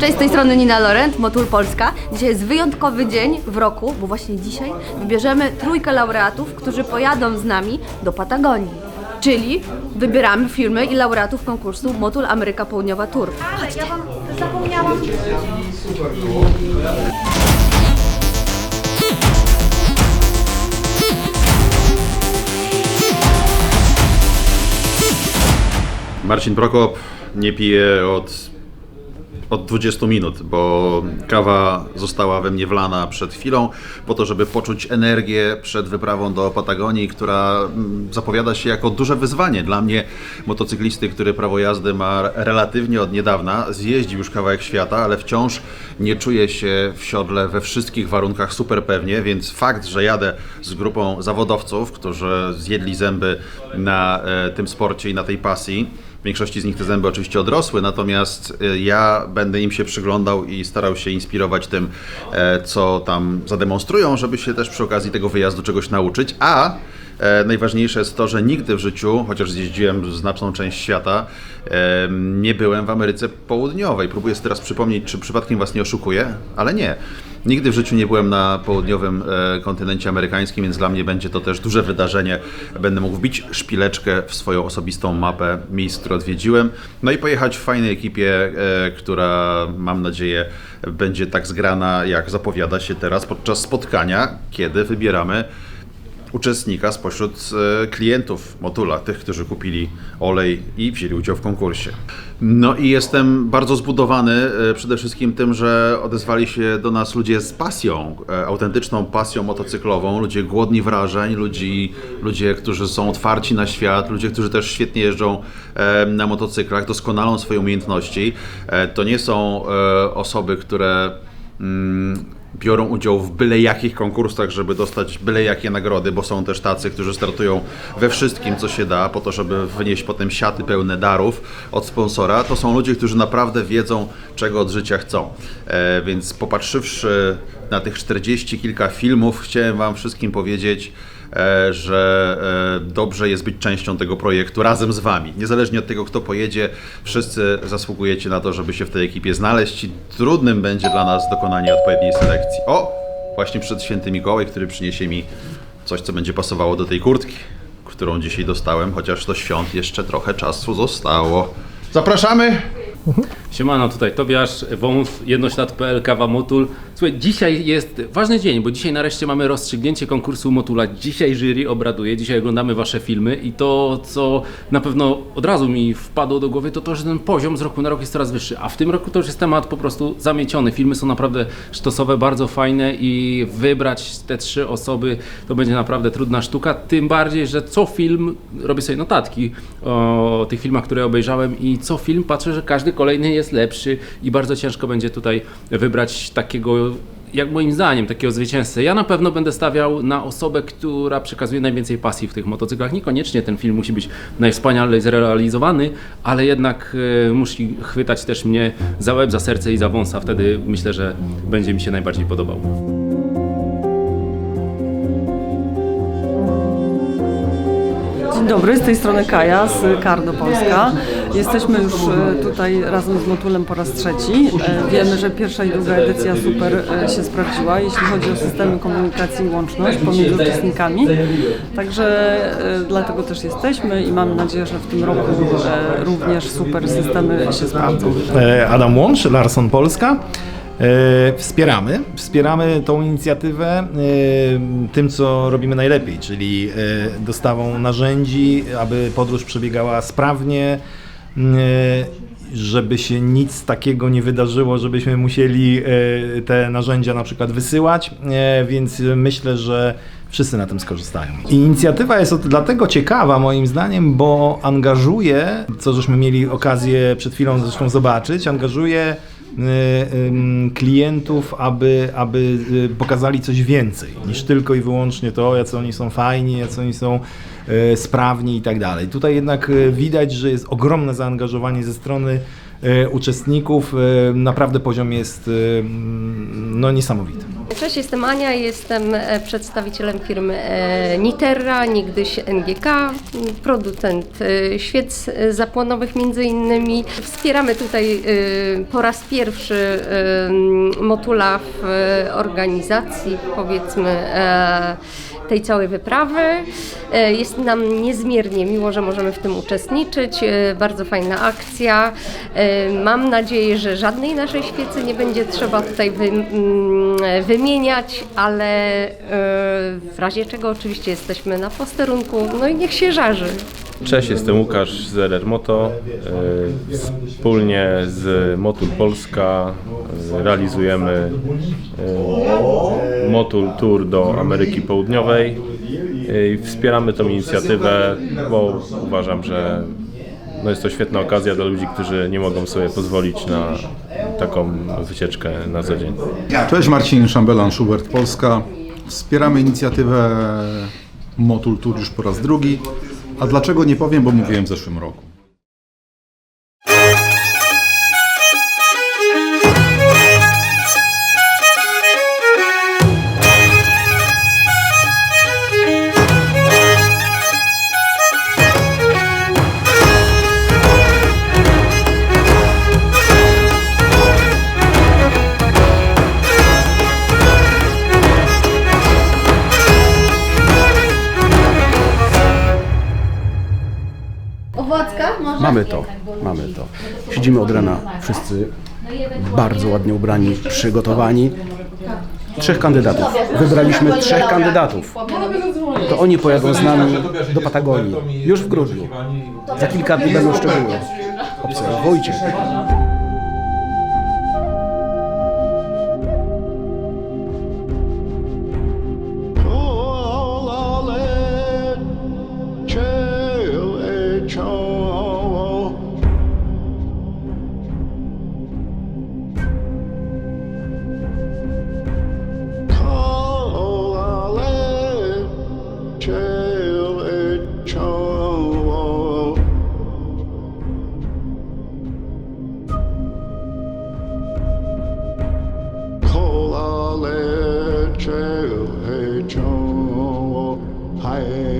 Cześć, z tej strony Nina Laurent, Motul Polska. Dzisiaj jest wyjątkowy dzień w roku, bo właśnie dzisiaj wybierzemy trójkę laureatów, którzy pojadą z nami do Patagonii. Czyli wybieramy firmy i laureatów konkursu Motul Ameryka Południowa Tour. Ale ja wam zapomniałam. Marcin Prokop nie pije od, od 20 minut, bo kawa została we mnie wlana przed chwilą po to, żeby poczuć energię przed wyprawą do Patagonii, która mm, zapowiada się jako duże wyzwanie dla mnie, motocyklisty, który prawo jazdy ma relatywnie od niedawna, zjeździł już kawałek świata, ale wciąż nie czuje się w siodle we wszystkich warunkach super pewnie, więc fakt, że jadę z grupą zawodowców, którzy zjedli zęby na e, tym sporcie i na tej pasji, w większości z nich te zęby oczywiście odrosły, natomiast y, ja będę im się przyglądał i starał się inspirować tym, e, co tam zademonstrują, żeby się też przy okazji tego wyjazdu czegoś nauczyć. A e, najważniejsze jest to, że nigdy w życiu, chociaż zjeździłem znaczną część świata, e, nie byłem w Ameryce Południowej. Próbuję sobie teraz przypomnieć, czy przypadkiem Was nie oszukuję, ale nie. Nigdy w życiu nie byłem na południowym e, kontynencie amerykańskim, więc dla mnie będzie to też duże wydarzenie. Będę mógł wbić szpileczkę w swoją osobistą mapę miejsc, które odwiedziłem. No i pojechać w fajnej ekipie, która mam nadzieję będzie tak zgrana, jak zapowiada się teraz podczas spotkania, kiedy wybieramy uczestnika spośród e, klientów Motula, tych, którzy kupili olej i wzięli udział w konkursie. No i jestem bardzo zbudowany e, przede wszystkim tym, że odezwali się do nas ludzie z pasją, e, autentyczną pasją motocyklową, ludzie głodni wrażeń, ludzi, ludzie, którzy są otwarci na świat, ludzie, którzy też świetnie jeżdżą na motocyklach, doskonalą swoje umiejętności. To nie są osoby, które mm, biorą udział w byle jakich konkursach, żeby dostać byle jakie nagrody, bo są też tacy, którzy startują we wszystkim, co się da, po to, żeby wynieść potem siaty pełne darów od sponsora. To są ludzie, którzy naprawdę wiedzą, czego od życia chcą. E, więc popatrzywszy na tych 40 kilka filmów, chciałem Wam wszystkim powiedzieć, że e, dobrze jest być częścią tego projektu razem z Wami. Niezależnie od tego, kto pojedzie, wszyscy zasługujecie na to, żeby się w tej ekipie znaleźć. i Trudnym będzie dla nas dokonanie odpowiedniej selekcji. O! Właśnie przed święty Mikołaj, który przyniesie mi coś, co będzie pasowało do tej kurtki, którą dzisiaj dostałem, chociaż do świąt jeszcze trochę czasu zostało. Zapraszamy! Siemano, tutaj Tobiasz, Wąs, jednoślad.pl, Kawa Motul. Słuchaj, dzisiaj jest ważny dzień, bo dzisiaj nareszcie mamy rozstrzygnięcie konkursu Motula. Dzisiaj jury obraduje, dzisiaj oglądamy Wasze filmy i to, co na pewno od razu mi wpadło do głowy, to to, że ten poziom z roku na rok jest coraz wyższy, a w tym roku to już jest temat po prostu zamieciony. Filmy są naprawdę sztosowe, bardzo fajne i wybrać te trzy osoby to będzie naprawdę trudna sztuka, tym bardziej, że co film robię sobie notatki o tych filmach, które obejrzałem i co film patrzę, że każdy kolejny jest lepszy i bardzo ciężko będzie tutaj wybrać takiego jak moim zdaniem, takiego zwycięzcę. Ja na pewno będę stawiał na osobę, która przekazuje najwięcej pasji w tych motocyklach. Niekoniecznie ten film musi być najwspanialej zrealizowany, ale jednak e, musi chwytać też mnie za łeb, za serce i za wąsa. Wtedy myślę, że będzie mi się najbardziej podobał. Dzień dobry, z tej strony Kaja z Karno Polska. Jesteśmy już e, tutaj razem z Motulem po raz trzeci. E, Wiemy, że pierwsza i druga edycja super e, się sprawdziła, jeśli chodzi o systemy komunikacji i łączność pomiędzy uczestnikami. Także dlatego też jesteśmy i mamy nadzieję, że w tym roku również super systemy się sprawdzą. Adam Łącz, Larson Polska. Wspieramy, wspieramy tą inicjatywę tym, co robimy najlepiej, czyli dostawą narzędzi, aby podróż przebiegała sprawnie, żeby się nic takiego nie wydarzyło, żebyśmy musieli e, te narzędzia na przykład wysyłać, e, więc myślę, że wszyscy na tym skorzystają. Inicjatywa jest od- dlatego ciekawa moim zdaniem, bo angażuje, co żeśmy mieli okazję przed chwilą zresztą zobaczyć, angażuje klientów, aby, aby y, pokazali coś więcej niż tylko i wyłącznie to, jacy oni są fajni, jacy oni są y, sprawni i tak dalej. Tutaj jednak y, widać, że jest ogromne zaangażowanie ze strony y, uczestników. y, Naprawdę poziom jest y, no, niesamowity. Cześć, jestem Ania, jestem e, przedstawicielem firmy e, Niterra, niegdyś NGK, producent e, świec zapłonowych między innymi. Wspieramy tutaj po raz pierwszy Motula w organizacji, powiedzmy, tej całej wyprawy. E, Jest nam niezmiernie miło, że możemy w tym uczestniczyć. E, Bardzo fajna akcja. E, Mam nadzieję, że żadnej naszej świecy nie będzie trzeba tutaj wy, mm, wymieniać, ale w razie czego oczywiście jesteśmy na posterunku. No i niech się żarzy. Cześć, jestem Łukasz z LR Moto. E, Wspólnie z Motul Polska e, realizujemy e, Motul Tour do Ameryki Południowej. Wspieramy tą inicjatywę, bo uważam, że no jest to świetna okazja dla ludzi, którzy nie mogą sobie pozwolić na taką wycieczkę na co dzień. Cześć, Marcin Szambelan, Schubert Polska. Wspieramy inicjatywę Motul Tour już po raz drugi. A dlaczego nie powiem, bo mówiłem w zeszłym roku. Owocka? Mamy to, mamy to. Siedzimy od rana wszyscy bardzo ładnie ubrani, przygotowani. Trzech kandydatów. Wybraliśmy trzech kandydatów. To oni pojadą z nami do Patagonii już w grudniu. Za kilka dni będą szczegóły. Obserwujcie. Hi.